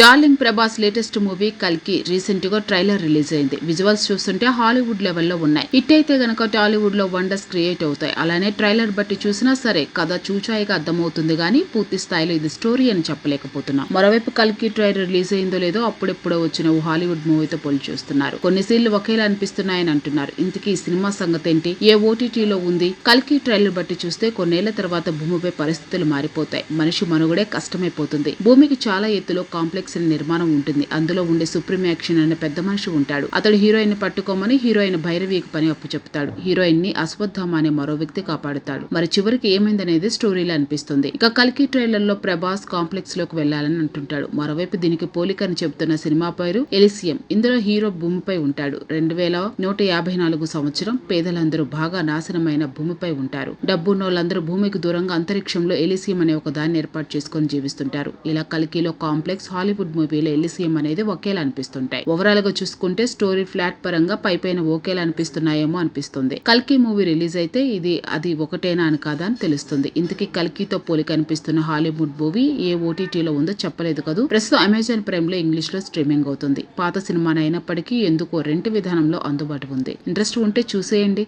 Darling Prabhas latest movie కల్కి రీసెంట్గా trailer release అయింది. విజువల్స్ చూస్తుంటే హాలీవుడ్ లెవెల్లో ఉన్నాయి. హిట్ అయితే గనక టాలీవుడ్లో వండర్స్ క్రియేట్ అవుతాయి. అలానే ట్రైలర్ బట్టి చూసినా సరే కథ చూచాయిగా అర్థమవుతుంది గానీ పూర్తి స్థాయిలో ఇది స్టోరీ అని చెప్పలేకపోతున్నాం. మరోవైపు కల్కి ట్రైలర్ రిలీజ్ అయిందో లేదో అప్పుడెప్పుడో వచ్చిన ఓ హాలీవుడ్ మూవీతో పోలి చూస్తున్నారు. కొన్ని సీన్లు ఒకేలా అనిపిస్తున్నాయని అంటున్నారు. ఇంతకీ ఈ సినిమా సంగతి ఏంటి? ఏ ఓటీటీలో ఉంది? కల్కి ట్రైలర్ బట్టి చూస్తే కొన్నేళ్ళ తర్వాత భూమిపై పరిస్థితులు మారిపోతాయి. మనిషి మనుగడే కష్టమైపోతుంది. భూమికి చాలా ఎత్తులో కాంప్లెక్స్ అనే నిర్మాణం ఉంటుంది. అందులో ఉండే సుప్రీం యాక్షన్ అనే పెద్ద మనిషి ఉంటాడు. అతడు హీరోయిన్ని పట్టుకోమని హీరోయిన్ భైరవికి పని అప్పు చెప్తాడు హీరోయిన్ని అశ్వత్థామ అనే మరో వ్యక్తి కాపాడుతాడు. మరి చివరికి ఏమైందనేది స్టోరీలో అనిపిస్తుంది. ఇక కల్కి ట్రైలర్లో ప్రభాస్ కాంప్లెక్స్లోకి వెళ్ళాలని అంటుంటాడు. మరోవైపు దీనికి పోలికని చెబుతున్న సినిమా పేరు ఎలిసియం. ఇందులో హీరో భూమిపై ఉంటాడు. రెండు వేల నూట యాభై నాలుగు సంవత్సరం పేదలందరూ బాగా నాశనమైన భూమిపై ఉంటారు. డబ్బున్నోళ్ళందరూ భూమికి దూరంగా అంతరిక్షంలో ఎలిసియం అనే ఒక దాన్ని ఏర్పాటు చేసుకొని జీవిస్తుంటారు. ఇలా కల్కిలో కాంప్లెక్స్ హాలీవుడ్ మూవీలో ఎలిసియం అనేది ఒకేలా అనిపిస్తుంటాయి. ఓవరాల్గా చూసుకుంటే స్టోరీ ఫ్లాట్ పరంగా పై పైన ఒకేలా అనిపిస్తున్నాయేమో అనిపిస్తుంది. కల్కి మూవీ రిలీజ్ అయితే ఇది అది ఒకటేనా అని కాదా అని తెలుస్తుంది. ఇంతకీ కల్కితో పోలిక అనిపిస్తున్న హాలీవుడ్ మూవీ ఏ ఓటీటీలో ఉందో చెప్పలేదు కదూ? ప్రస్తుతం అమెజాన్ ప్రైమ్లో ఇంగ్లీష్లో స్ట్రీమింగ్ అవుతుంది. పాత సినిమా అయినప్పటికీ ఎందుకో రెంట్ విధానంలో అందుబాటు ఉంది. ఇంట్రెస్ట్ ఉంటే చూసేయండి.